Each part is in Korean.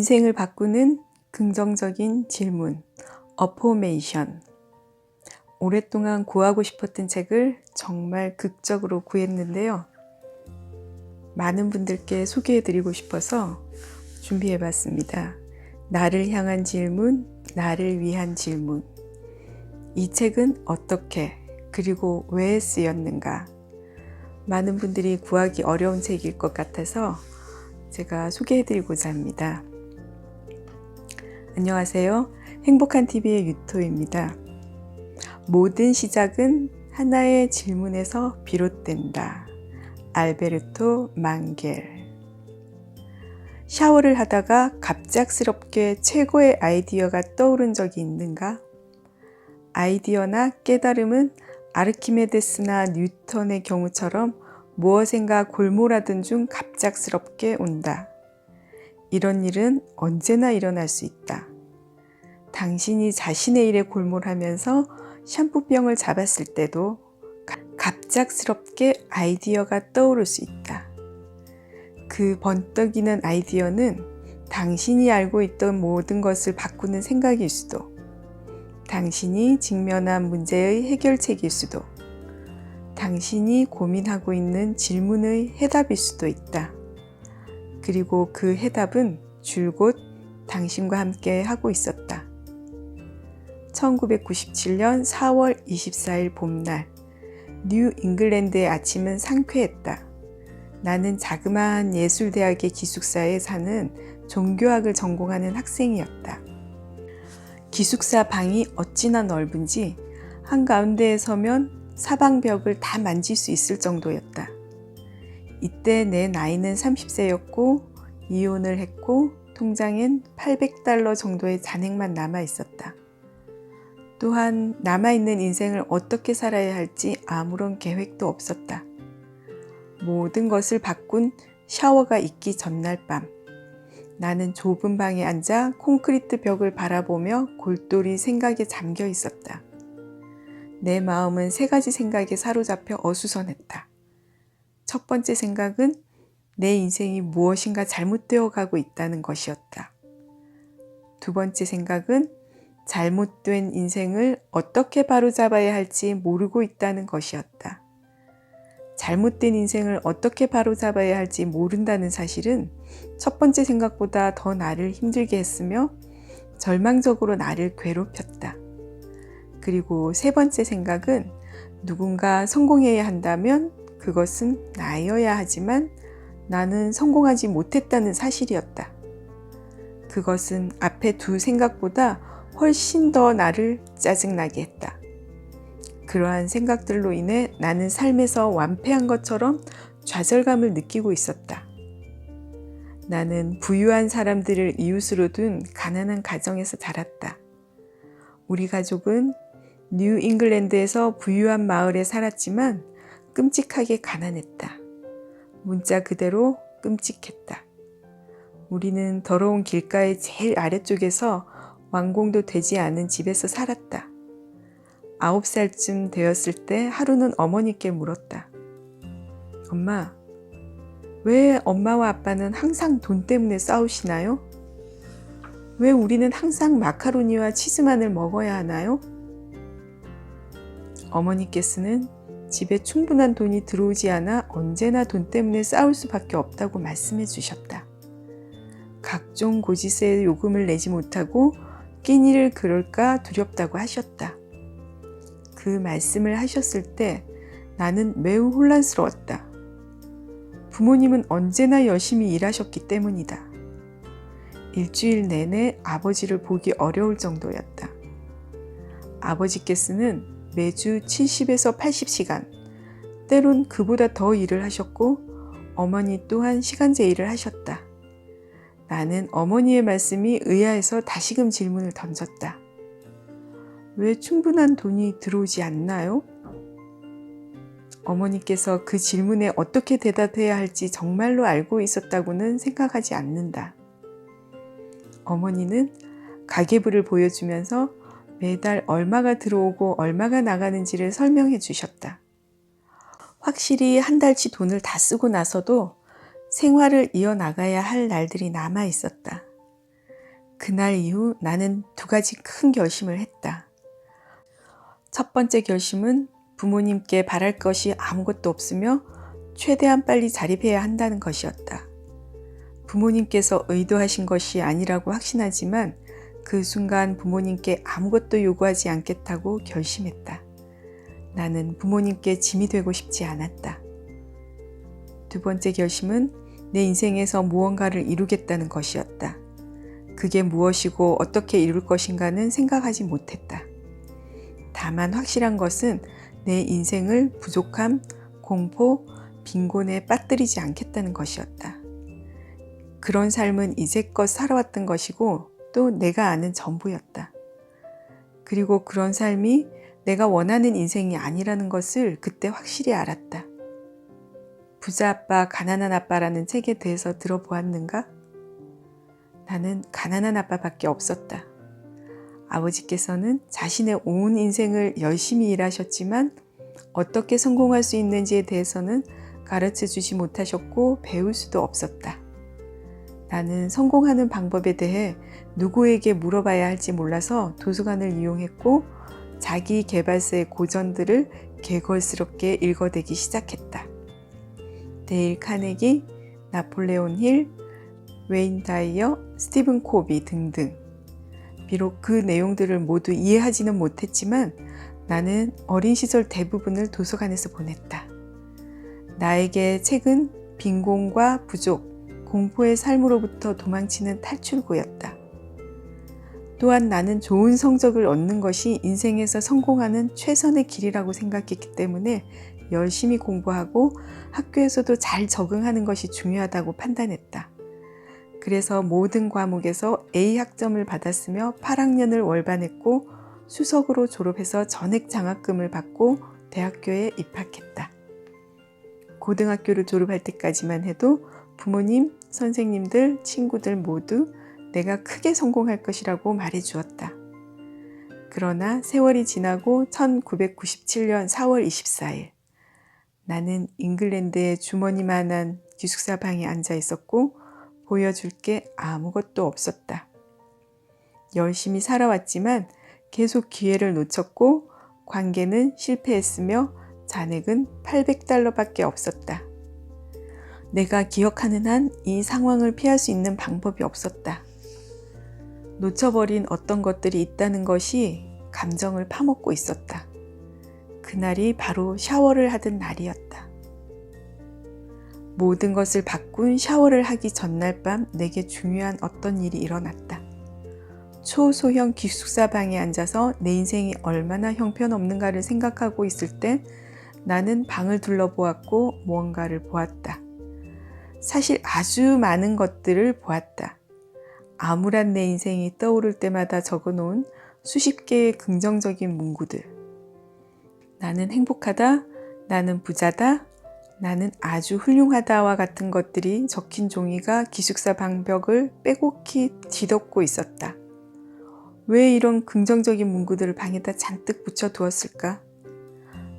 인생을 바꾸는 긍정적인 질문, 어포메이션. 오랫동안 구하고 싶었던 책을 정말 극적으로 구했는데요. 많은 분들께 소개해 드리고 싶어서 준비해 봤습니다. 나를 향한 질문, 나를 위한 질문. 이 책은 어떻게, 그리고 왜 쓰였는가? 많은 분들이 구하기 어려운 책일 것 같아서 제가 소개해 드리고자 합니다. 안녕하세요. 행복한 TV의 유토입니다. 모든 시작은 하나의 질문에서 비롯된다. 알베르토 망겔. 샤워를 하다가 갑작스럽게 최고의 아이디어가 떠오른 적이 있는가? 아이디어나 깨달음은 아르키메데스나 뉴턴의 경우처럼 무엇인가 골몰하던 중 갑작스럽게 온다. 이런 일은 언제나 일어날 수 있다. 당신이 자신의 일에 골몰하면서 샴푸병을 잡았을 때도 갑작스럽게 아이디어가 떠오를 수 있다. 그 번뜩이는 아이디어는 당신이 알고 있던 모든 것을 바꾸는 생각일 수도, 당신이 직면한 문제의 해결책일 수도, 당신이 고민하고 있는 질문의 해답일 수도 있다. 그리고 그 해답은 줄곧 당신과 함께 하고 있었다. 1997년 4월 24일 봄날, 뉴 잉글랜드의 아침은 상쾌했다. 나는 자그마한 예술대학의 기숙사에 사는 종교학을 전공하는 학생이었다. 기숙사 방이 어찌나 넓은지 한가운데에 서면 사방벽을 다 만질 수 있을 정도였다. 이때 내 나이는 30세였고 이혼을 했고 통장엔 800달러 정도의 잔액만 남아 있었다. 또한 남아있는 인생을 어떻게 살아야 할지 아무런 계획도 없었다. 모든 것을 바꾼 샤워가 있기 전날 밤, 나는 좁은 방에 앉아 콘크리트 벽을 바라보며 골똘히 생각에 잠겨 있었다. 내 마음은 세 가지 생각에 사로잡혀 어수선했다. 첫 번째 생각은 내 인생이 무엇인가 잘못되어 가고 있다는 것이었다. 두 번째 생각은 잘못된 인생을 어떻게 바로잡아야 할지 모르고 있다는 것이었다. 잘못된 인생을 어떻게 바로잡아야 할지 모른다는 사실은 첫 번째 생각보다 더 나를 힘들게 했으며 절망적으로 나를 괴롭혔다. 그리고 세 번째 생각은 누군가 성공해야 한다면 그것은 나여야 하지만 나는 성공하지 못했다는 사실이었다. 그것은 앞에 두 생각보다 훨씬 더 나를 짜증나게 했다. 그러한 생각들로 인해 나는 삶에서 완패한 것처럼 좌절감을 느끼고 있었다. 나는 부유한 사람들을 이웃으로 둔 가난한 가정에서 자랐다. 우리 가족은 뉴 잉글랜드에서 부유한 마을에 살았지만 끔찍하게 가난했다. 문자 그대로 끔찍했다. 우리는 더러운 길가의 제일 아래쪽에서 완공도 되지 않은 집에서 살았다. 아홉 살쯤 되었을 때 하루는 어머니께 물었다. 엄마, 왜 엄마와 아빠는 항상 돈 때문에 싸우시나요? 왜 우리는 항상 마카로니와 치즈만을 먹어야 하나요? 어머니께서는 집에 충분한 돈이 들어오지 않아 언제나 돈 때문에 싸울 수밖에 없다고 말씀해 주셨다. 각종 고지세 요금을 내지 못하고 끼니를 그럴까 두렵다고 하셨다. 그 말씀을 하셨을 때 나는 매우 혼란스러웠다. 부모님은 언제나 열심히 일하셨기 때문이다. 일주일 내내 아버지를 보기 어려울 정도였다. 아버지께서는 매주 70에서 80시간, 때론 그보다 더 일을 하셨고, 어머니 또한 시간제 일을 하셨다. 나는 어머니의 말씀이 의아해서 다시금 질문을 던졌다. 왜 충분한 돈이 들어오지 않나요? 어머니께서 그 질문에 어떻게 대답해야 할지 정말로 알고 있었다고는 생각하지 않는다. 어머니는 가계부를 보여주면서 매달 얼마가 들어오고 얼마가 나가는지를 설명해 주셨다. 확실히 한 달치 돈을 다 쓰고 나서도 생활을 이어나가야 할 날들이 남아 있었다. 그날 이후 나는 두 가지 큰 결심을 했다. 첫 번째 결심은 부모님께 바랄 것이 아무것도 없으며 최대한 빨리 자립해야 한다는 것이었다. 부모님께서 의도하신 것이 아니라고 확신하지만 그 순간 부모님께 아무것도 요구하지 않겠다고 결심했다. 나는 부모님께 짐이 되고 싶지 않았다. 두 번째 결심은 내 인생에서 무언가를 이루겠다는 것이었다. 그게 무엇이고 어떻게 이룰 것인가는 생각하지 못했다. 다만 확실한 것은 내 인생을 부족함, 공포, 빈곤에 빠뜨리지 않겠다는 것이었다. 그런 삶은 이제껏 살아왔던 것이고 또 내가 아는 전부였다. 그리고 그런 삶이 내가 원하는 인생이 아니라는 것을 그때 확실히 알았다. 부자 아빠, 가난한 아빠라는 책에 대해서 들어보았는가? 나는 가난한 아빠밖에 없었다. 아버지께서는 자신의 온 인생을 열심히 일하셨지만 어떻게 성공할 수 있는지에 대해서는 가르쳐 주지 못하셨고 배울 수도 없었다. 나는 성공하는 방법에 대해 누구에게 물어봐야 할지 몰라서 도서관을 이용했고 자기 개발서의 고전들을 개걸스럽게 읽어대기 시작했다. 데일 카네기, 나폴레온 힐, 웨인 다이어, 스티븐 코비 등등. 비록 그 내용들을 모두 이해하지는 못했지만 나는 어린 시절 대부분을 도서관에서 보냈다. 나에게 책은 빈곤과 부족, 공포의 삶으로부터 도망치는 탈출구였다. 또한 나는 좋은 성적을 얻는 것이 인생에서 성공하는 최선의 길이라고 생각했기 때문에 열심히 공부하고 학교에서도 잘 적응하는 것이 중요하다고 판단했다. 그래서 모든 과목에서 A 학점을 받았으며 8학년을 월반했고 수석으로 졸업해서 전액 장학금을 받고 대학교에 입학했다. 고등학교를 졸업할 때까지만 해도 부모님, 선생님들, 친구들 모두 내가 크게 성공할 것이라고 말해 주었다. 그러나 세월이 지나고 1997년 4월 24일 나는 잉글랜드의 주머니만한 기숙사 방에 앉아 있었고 보여줄 게 아무것도 없었다. 열심히 살아왔지만 계속 기회를 놓쳤고 관계는 실패했으며 잔액은 800달러밖에 없었다. 내가 기억하는 한 이 상황을 피할 수 있는 방법이 없었다. 놓쳐버린 어떤 것들이 있다는 것이 감정을 파먹고 있었다. 그날이 바로 샤워를 하던 날이었다. 모든 것을 바꾼 샤워를 하기 전날 밤 내게 중요한 어떤 일이 일어났다. 초소형 기숙사 방에 앉아서 내 인생이 얼마나 형편없는가를 생각하고 있을 때 나는 방을 둘러보았고 무언가를 보았다. 사실 아주 많은 것들을 보았다. 암울한 내 인생이 떠오를 때마다 적어 놓은 수십 개의 긍정적인 문구들. 나는 행복하다, 나는 부자다, 나는 아주 훌륭하다와 같은 것들이 적힌 종이가 기숙사 방벽을 빼곡히 뒤덮고 있었다. 왜 이런 긍정적인 문구들을 방에다 잔뜩 붙여 두었을까?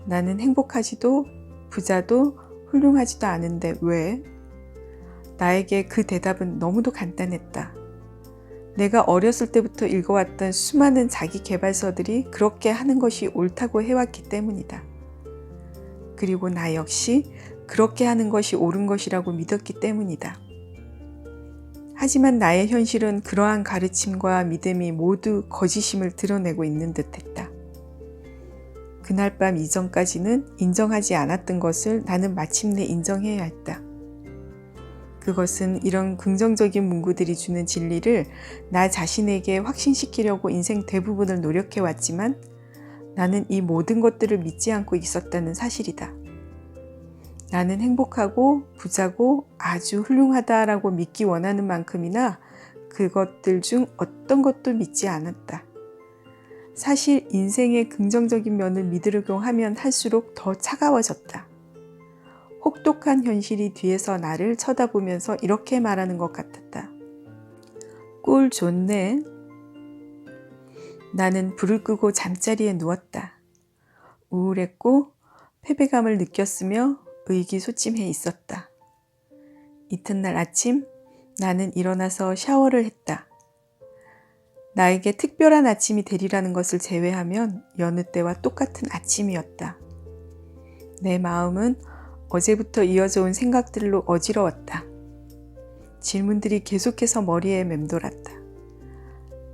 나는 행복하지도 부자도 훌륭하지도 않은데 왜? 나에게 그 대답은 너무도 간단했다. 내가 어렸을 때부터 읽어왔던 수많은 자기 개발서들이 그렇게 하는 것이 옳다고 해왔기 때문이다. 그리고 나 역시 그렇게 하는 것이 옳은 것이라고 믿었기 때문이다. 하지만 나의 현실은 그러한 가르침과 믿음이 모두 거짓임을 드러내고 있는 듯 했다. 그날 밤 이전까지는 인정하지 않았던 것을 나는 마침내 인정해야 했다. 그것은 이런 긍정적인 문구들이 주는 진리를 나 자신에게 확신시키려고 인생 대부분을 노력해 왔지만 나는 이 모든 것들을 믿지 않고 있었다는 사실이다. 나는 행복하고 부자고 아주 훌륭하다라고 믿기 원하는 만큼이나 그것들 중 어떤 것도 믿지 않았다. 사실 인생의 긍정적인 면을 믿으려고 하면 할수록 더 차가워졌다. 혹독한 현실이 뒤에서 나를 쳐다보면서 이렇게 말하는 것 같았다. 꿀 좋네. 나는 불을 끄고 잠자리에 누웠다. 우울했고 패배감을 느꼈으며 의기소침해 있었다. 이튿날 아침 나는 일어나서 샤워를 했다. 나에게 특별한 아침이 되리라는 것을 제외하면 여느 때와 똑같은 아침이었다. 내 마음은 어제부터 이어져 온 생각들로 어지러웠다. 질문들이 계속해서 머리에 맴돌았다.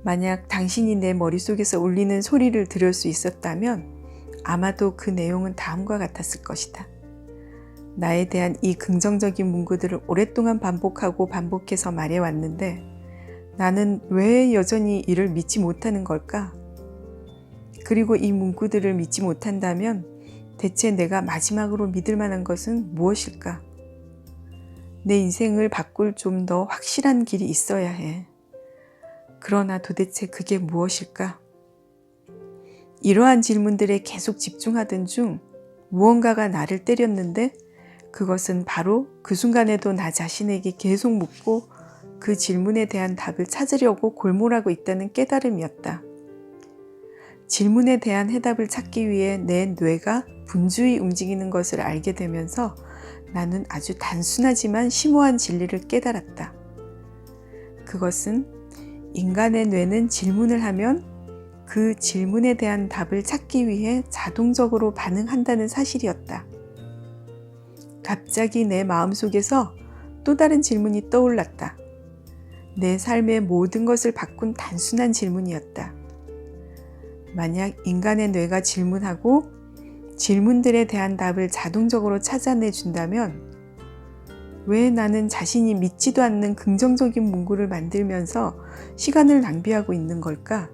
만약 당신이 내 머릿속에서 울리는 소리를 들을 수 있었다면 아마도 그 내용은 다음과 같았을 것이다. 나에 대한 이 긍정적인 문구들을 오랫동안 반복하고 반복해서 말해왔는데 나는 왜 여전히 이를 믿지 못하는 걸까? 그리고 이 문구들을 믿지 못한다면 대체 내가 마지막으로 믿을 만한 것은 무엇일까? 내 인생을 바꿀 좀 더 확실한 길이 있어야 해. 그러나 도대체 그게 무엇일까? 이러한 질문들에 계속 집중하던 중 무언가가 나를 때렸는데 그것은 바로 그 순간에도 나 자신에게 계속 묻고 그 질문에 대한 답을 찾으려고 골몰하고 있다는 깨달음이었다. 질문에 대한 해답을 찾기 위해 내 뇌가 분주히 움직이는 것을 알게 되면서 나는 아주 단순하지만 심오한 진리를 깨달았다. 그것은 인간의 뇌는 질문을 하면 그 질문에 대한 답을 찾기 위해 자동적으로 반응한다는 사실이었다. 갑자기 내 마음속에서 또 다른 질문이 떠올랐다. 내 삶의 모든 것을 바꾼 단순한 질문이었다. 만약 인간의 뇌가 질문하고 질문들에 대한 답을 자동적으로 찾아내 준다면 왜 나는 자신이 믿지도 않는 긍정적인 문구를 만들면서 시간을 낭비하고 있는 걸까?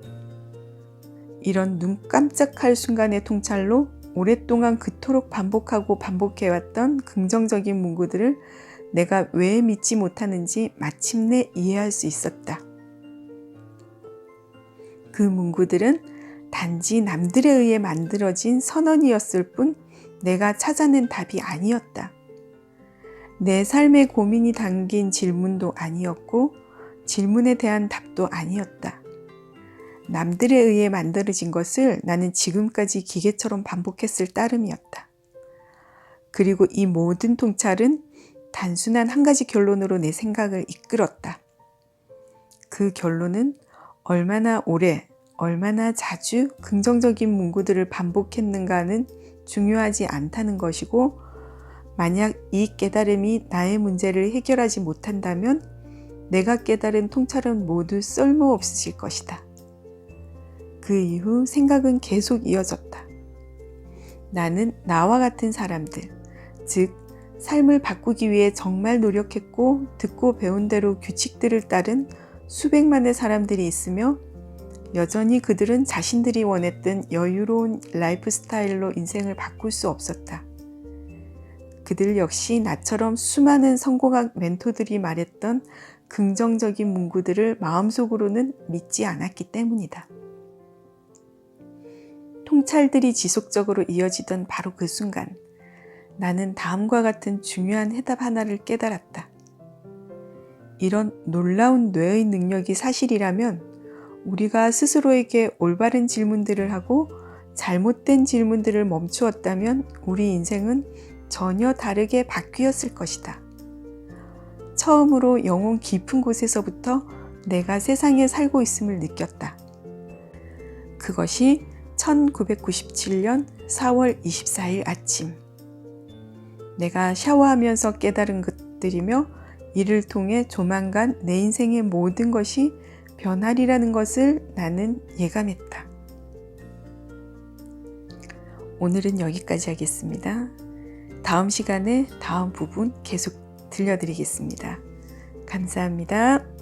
이런 눈 깜짝할 순간의 통찰로 오랫동안 그토록 반복하고 반복해왔던 긍정적인 문구들을 내가 왜 믿지 못하는지 마침내 이해할 수 있었다. 그 문구들은 단지 남들에 의해 만들어진 선언이었을 뿐 내가 찾아낸 답이 아니었다. 내 삶의 고민이 담긴 질문도 아니었고 질문에 대한 답도 아니었다. 남들에 의해 만들어진 것을 나는 지금까지 기계처럼 반복했을 따름이었다. 그리고 이 모든 통찰은 단순한 한 가지 결론으로 내 생각을 이끌었다. 그 결론은 얼마나 오래, 얼마나 자주 긍정적인 문구들을 반복했는가는 중요하지 않다는 것이고, 만약 이 깨달음이 나의 문제를 해결하지 못한다면 내가 깨달은 통찰은 모두 쓸모없으실 것이다. 그 이후 생각은 계속 이어졌다. 나는 나와 같은 사람들, 즉, 삶을 바꾸기 위해 정말 노력했고 듣고 배운 대로 규칙들을 따른 수백만의 사람들이 있으며 여전히 그들은 자신들이 원했던 여유로운 라이프 스타일로 인생을 바꿀 수 없었다. 그들 역시 나처럼 수많은 성공학 멘토들이 말했던 긍정적인 문구들을 마음속으로는 믿지 않았기 때문이다. 통찰들이 지속적으로 이어지던 바로 그 순간 나는 다음과 같은 중요한 해답 하나를 깨달았다. 이런 놀라운 뇌의 능력이 사실이라면 우리가 스스로에게 올바른 질문들을 하고 잘못된 질문들을 멈추었다면 우리 인생은 전혀 다르게 바뀌었을 것이다. 처음으로 영혼 깊은 곳에서부터 내가 세상에 살고 있음을 느꼈다. 그것이 1997년 4월 24일 아침. 내가 샤워하면서 깨달은 것들이며 이를 통해 조만간 내 인생의 모든 것이 변하리라는 것을 나는 예감했다. 오늘은 여기까지 하겠습니다. 다음 시간에 다음 부분 계속 들려드리겠습니다. 감사합니다.